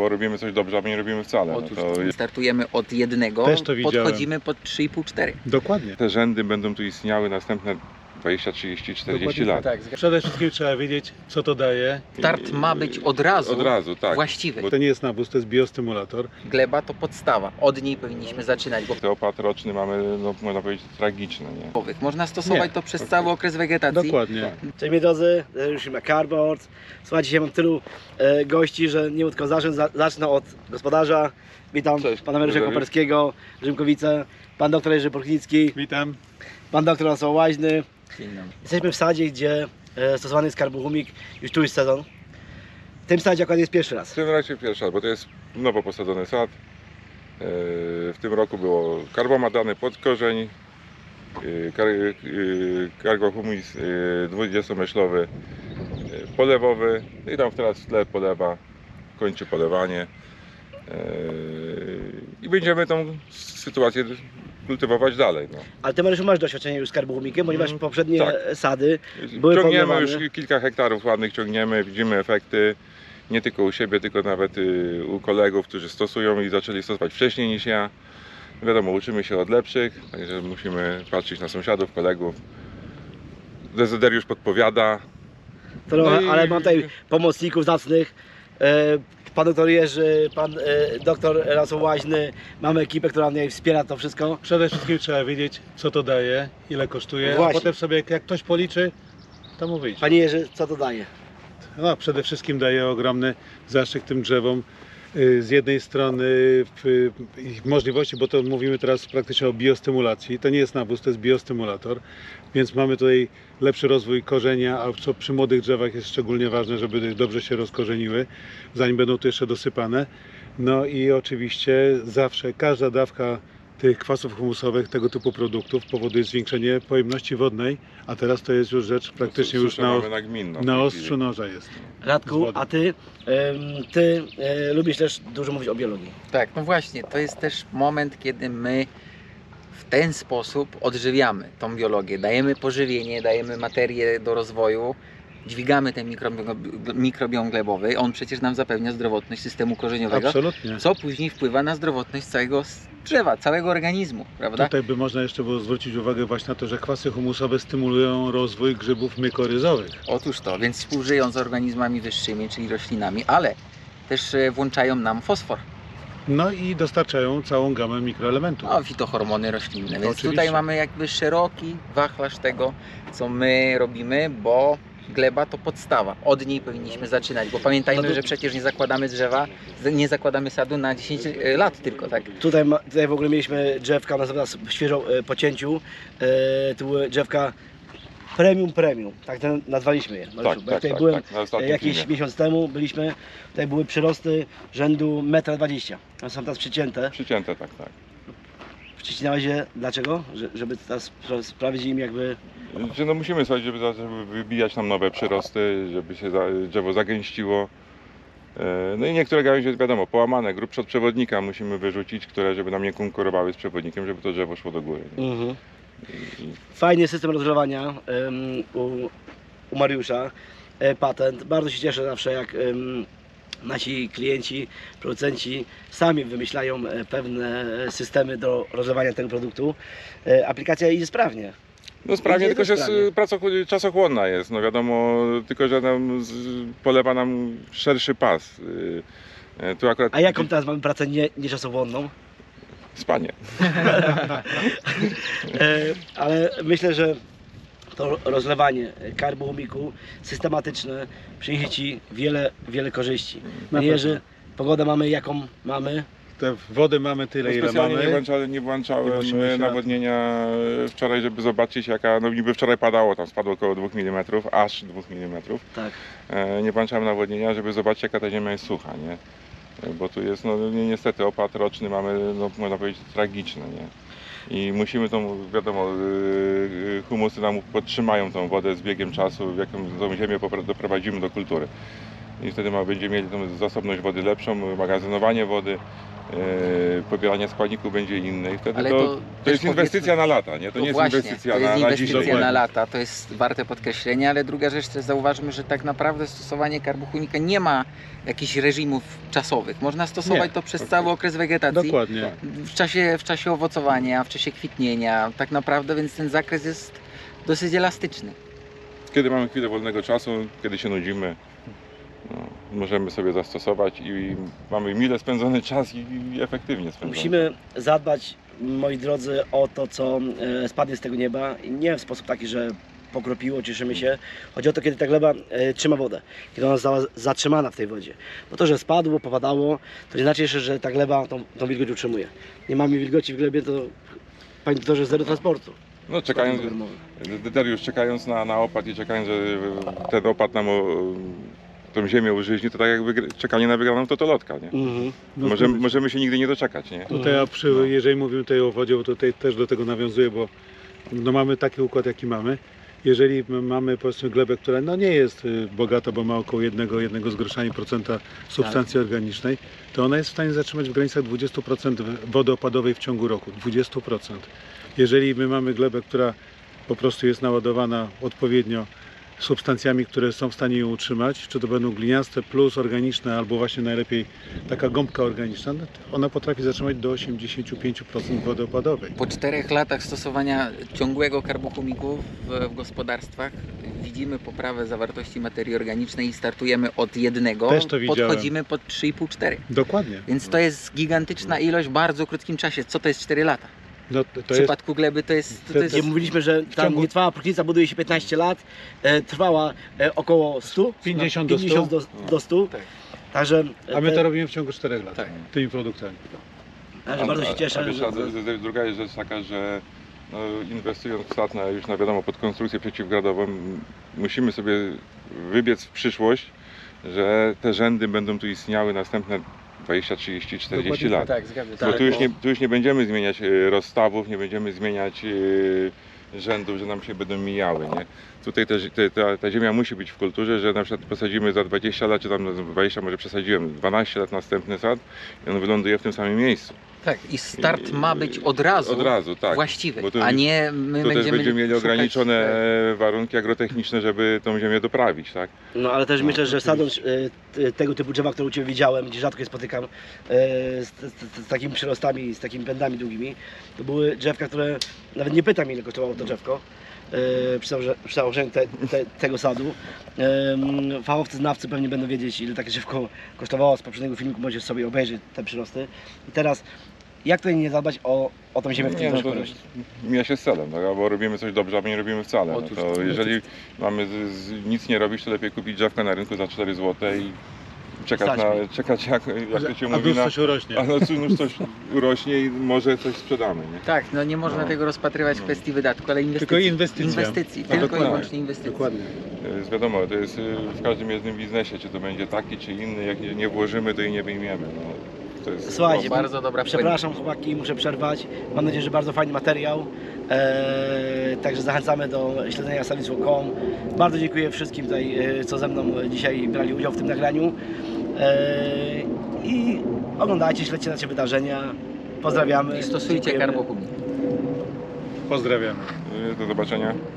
Bo robimy coś dobrze, a my nie robimy wcale. No Otóż to to startujemy od jednego, Też to widziałem. podchodzimy pod 3,5-4. Dokładnie. te rzędy będą tu istniały następne 20, 30, 40 Dokładnie lat. Tak, Przede wszystkim trzeba wiedzieć, co to daje. start ma być od razu, Od razu, tak. właściwy. Bo To nie jest nawóz, to jest biostymulator. Gleba to podstawa, od niej powinniśmy zaczynać, bo Te opad roczny mamy, no, można powiedzieć, tragiczne. Nie? można stosować Nie. to przez cały okres wegetacji. Dokładnie. Cześć moi drodzy, już na Cardboard. Słuchajcie, dzisiaj mam tylu e, gości, że nie tylko zacznę, za, zacznę od gospodarza. Witam Cześć. pana Mariusza. Koperskiego, Rzymkowice, pan doktor Jerzy Porchnicki, Witam. Pan doktor Rafał Łaźny. Jesteśmy w sadzie, gdzie e, stosowany jest karbohumik już tu jest sezon. W tym sadzie akurat jest pierwszy W raz. tym razie pierwszy raz, bo to jest nowo posadzony sad. Yy, W tym roku było karbomat dany pod korzeń, kar, kargohumus yy, 20-myślowy, yy, polewowy i tam teraz w tle polewa, kończy polewanie. I będziemy tą sytuację kultywować dalej. No. Ale ty Mariuszu masz doświadczenie już z karbohumikiem, ponieważ Mm, poprzednie tak. sady Były ciągniemy już kilka hektarów ładnych, ciągniemy, widzimy efekty nie tylko u siebie, tylko nawet y, u kolegów, którzy stosują i zaczęli stosować wcześniej niż ja. Wiadomo, uczymy się od lepszych, także musimy patrzeć na sąsiadów, kolegów. Dezyderiusz podpowiada. To, No i- ale mam tutaj pomocników zacnych. E, Pan doktor Jerzy, pan e, doktor Łaźny. Mamy ekipę, która mnie wspiera to wszystko. Przede wszystkim trzeba wiedzieć, co to daje, ile kosztuje, a Właśnie. potem sobie, jak, jak ktoś policzy, to mu wyjdzie. Panie Jerzy, co to daje? No, przede wszystkim daje ogromny zaszczyt tym drzewom. Y, Z jednej strony ich możliwości, bo to mówimy teraz praktycznie o biostymulacji. To nie jest nawóz, to jest biostymulator, więc mamy tutaj lepszy rozwój korzenia, a co przy młodych drzewach jest szczególnie ważne, żeby dobrze się rozkorzeniły, zanim będą tu jeszcze dosypane. No i oczywiście zawsze każda dawka tych kwasów humusowych, tego typu produktów powoduje zwiększenie pojemności wodnej, a teraz to jest już rzecz praktycznie już na, na ostrzu noża jest. Radku, a ty, em, ty e, lubisz też dużo mówić o biologii. Tak, no właśnie, to jest też moment, kiedy my w ten sposób odżywiamy tą biologię. Dajemy pożywienie, dajemy materię do rozwoju, dźwigamy ten mikrobiom, glebowy. On przecież nam zapewnia zdrowotność systemu korzeniowego, Absolutnie. co później wpływa na zdrowotność całego drzewa, całego organizmu, prawda? Tutaj by można jeszcze było zwrócić uwagę właśnie na to, że kwasy humusowe stymulują rozwój grzybów mykoryzowych. Otóż to, więc współżyją z organizmami wyższymi, czyli roślinami, ale też e, włączają nam fosfor, No i dostarczają całą gamę mikroelementów. no, fitohormony roślinne. Więc Oczywiście. tutaj mamy jakby szeroki wachlarz tego, co my robimy, bo gleba to podstawa. Od niej powinniśmy zaczynać, bo pamiętajmy, No że przecież nie zakładamy drzewa, nie zakładamy sadu na 10 e, lat tylko, tak? Tutaj, ma, tutaj w ogóle mieliśmy drzewka na teraz świeżo e, po cięciu. E, to były drzewka premium premium, tak to nazwaliśmy je. Mariuszu. Tak, Bo tak, tutaj tak, byłem tak, na e, ostatnim jakiś filmie. miesiąc temu, byliśmy, tutaj były przyrosty rzędu 1,20 m. One są teraz przycięte. Przycięte, tak, tak. Przycinałeś je dlaczego? Że, żeby teraz spra- sprawić im jakby... Że no musimy słuchać, żeby, żeby wybijać nam nowe przyrosty, żeby się za, drzewo zagęściło. E, No i niektóre gałęzie, wiadomo, połamane, grubsze od przewodnika musimy wyrzucić, które żeby nam nie konkurowały z przewodnikiem, żeby to drzewo szło do góry. Mhm. I, i Fajny system rozgrzewania em, u, u Mariusza, e, patent. Bardzo się cieszę zawsze, jak em, nasi klienci, producenci sami wymyślają e, pewne systemy do rozgrzewania tego produktu. E, Aplikacja idzie sprawnie. No sprawnie, tylko że sprawnie. pracoch- czasochłonna jest, no wiadomo, tylko że nam z, polewa nam szerszy pas. Y, e, Tu akurat A jaką teraz mamy pracę nie, nieczasochłonną? spanie. E, Ale myślę, że to rozlewanie karbohumiku systematyczne przyniesie Ci wiele, wiele korzyści. Jerzy, pewno. pogodę mamy jaką mamy. Te wody mamy tyle, ile Specjalnie nie, mamy. włączałem, nie włączałem Nie nawodnienia wczoraj, żeby zobaczyć jaka, no niby wczoraj padało, tam spadło około 2 mm, aż 2 mm. Tak. E, Nie włączałem nawodnienia, żeby zobaczyć jaka ta ziemia jest sucha, nie? E, Bo tu jest, no ni- niestety opad roczny mamy, no można powiedzieć, tragiczny, nie? I musimy tą, wiadomo, y, y, humusy nam podtrzymają tą wodę z biegiem czasu, w jaką tą ziemię doprowadzimy do kultury. I wtedy ma, będziemy mieli tą zasobność wody lepszą, magazynowanie wody, pobierania składników będzie inne i wtedy Ale to, to, to, jest inwestycja na lata, nie? To, nie jest właśnie, inwestycja to jest na, na inwestycja dokładnie. na lata, to jest warte podkreślenia, ale druga rzecz też zauważmy, że tak naprawdę stosowanie karbochumika nie ma jakichś reżimów czasowych. Można stosować Nie. to przez cały okres wegetacji. Dokładnie. w czasie, w czasie owocowania, w czasie kwitnienia, tak naprawdę, więc ten zakres jest dosyć elastyczny. Kiedy mamy chwilę wolnego czasu, kiedy się nudzimy, no, możemy sobie zastosować i mamy mile spędzony czas i, efektywnie spędzony. Musimy zadbać, moi drodzy, o to, co e, spadnie z tego nieba. I nie w sposób taki, że pokropiło, cieszymy się. Chodzi o to, kiedy ta gleba e, trzyma wodę, kiedy ona została zatrzymana w tej wodzie. Bo to, że spadło, popadało, to nie znaczy jeszcze, że ta gleba tą, tą wilgoć utrzymuje. Nie mamy wilgoci w glebie, to panie doktorze, zero transportu. No, czekając, Dariusz, czekając na, na opad i czekając, że ten opad nam o, tą ziemię użyźni, to tak jakby czekanie na wygraną to to lotka, nie? Mhm. No, Możemy, możemy się nigdy nie doczekać, nie? Tutaj, a przy, No. jeżeli mówimy tutaj o wodzie, bo tutaj też do tego nawiązuję, bo no mamy taki układ, jaki mamy. Jeżeli mamy powiedzmy glebę, która no nie jest y, bogata, bo ma około 1, zgroszenia procenta substancji organicznej, to ona jest w stanie zatrzymać w granicach 20% wody opadowej w ciągu roku. 20%. Jeżeli my mamy glebę, która po prostu jest naładowana odpowiednio substancjami, które są w stanie ją utrzymać, czy to będą gliniaste plus organiczne, albo właśnie najlepiej taka gąbka organiczna, no ona potrafi zatrzymać do 85% wody opadowej. Po czterech latach stosowania ciągłego karbochumiku w, w gospodarstwach widzimy poprawę zawartości materii organicznej i startujemy od jednego, Też to widziałem. podchodzimy pod 3,5-4. Dokładnie. Więc to jest gigantyczna ilość w bardzo krótkim czasie. Co to jest 4 lata? No, to W to jest, przypadku gleby to jest... To to jest Gdzie mówiliśmy, że tam ciągu- nie trwała próchnica, buduje się 15 lat, e, trwała e, około 100, 50 do 50 do, do 100. Tak. Także a my te- to robimy w ciągu 4 lat. Tak. Tymi produktami. Także bardzo się cieszę. A, wiesz, że- a z- druga jest rzecz taka, że no, inwestując w SAT na, już na wiadomo pod konstrukcję przeciwgradową, musimy sobie wybiec w przyszłość, że te rzędy będą tu istniały następne 20, 30, 40 Dokładnie lat. Tak, zgadzam się. Bo Tak, tu już, bo- nie, tu już nie będziemy zmieniać e, rozstawów, nie będziemy zmieniać e, rzędów, że nam się będą mijały. Nie? Tutaj też, ta, ta ziemia musi być w kulturze, że na przykład posadzimy za 20 lat, czy tam 20 może przesadziłem, 12 lat następny sad i on wyląduje w tym samym miejscu. Tak, i start ma być od razu, Od razu, tak. właściwy, Bo to- a nie my Tu też będziemy będziemy mieli szukać- ograniczone e, warunki agrotechniczne, żeby tą ziemię doprawić, tak? No ale też No, myślę, że sadząc e, t- tego typu drzewa, które u Ciebie widziałem, gdzie rzadko je spotykam, e, z, z, z takimi przyrostami, z takimi pędami długimi, to były drzewka, które nawet nie pytam ile kosztowało to drzewko. e, Przy założeniu, te, te, tego sadu. Em, Fachowcy, znawcy pewnie będą wiedzieć, ile takie drzewko kosztowało. Z poprzedniego filmiku możecie sobie obejrzeć te przyrosty. I teraz, jak tutaj nie zadbać o, o tą ziemię w tym no to no, mija się z celem, tak? albo robimy coś dobrze, albo nie robimy wcale. No Otóż to to. jeżeli mamy z, z, nic nie robić, to lepiej kupić drzewkę na rynku za 4 zł i czekać, Stać na, czekać jak, jak to się A mówi, na, coś urośnie. a no, cóż, no coś urośnie i może coś sprzedamy. Nie? Tak, no nie można No. tego rozpatrywać w No. kwestii wydatku, ale inwestycji. Tylko inwestycja. Inwestycji, A tylko i dokładnie. wyłącznie inwestycji. Dokładnie. To jest wiadomo, to jest y, w każdym jednym biznesie, czy to będzie taki, czy inny, jak nie- nie włożymy, to i nie wyjmiemy. No, to jest, Słuchajcie, bardzo dobra Przepraszam chłopaki, muszę przerwać. Mam nadzieję, że bardzo fajny materiał. Eee, także zachęcamy do śledzenia serwisu.com. Bardzo dziękuję wszystkim tutaj, e, co ze mną dzisiaj brali udział w tym nagraniu. Eee, I oglądajcie, śledźcie nasze wydarzenia. Pozdrawiamy. I stosujcie Dziękujemy. karbochumik. Pozdrawiamy. Y, Do zobaczenia.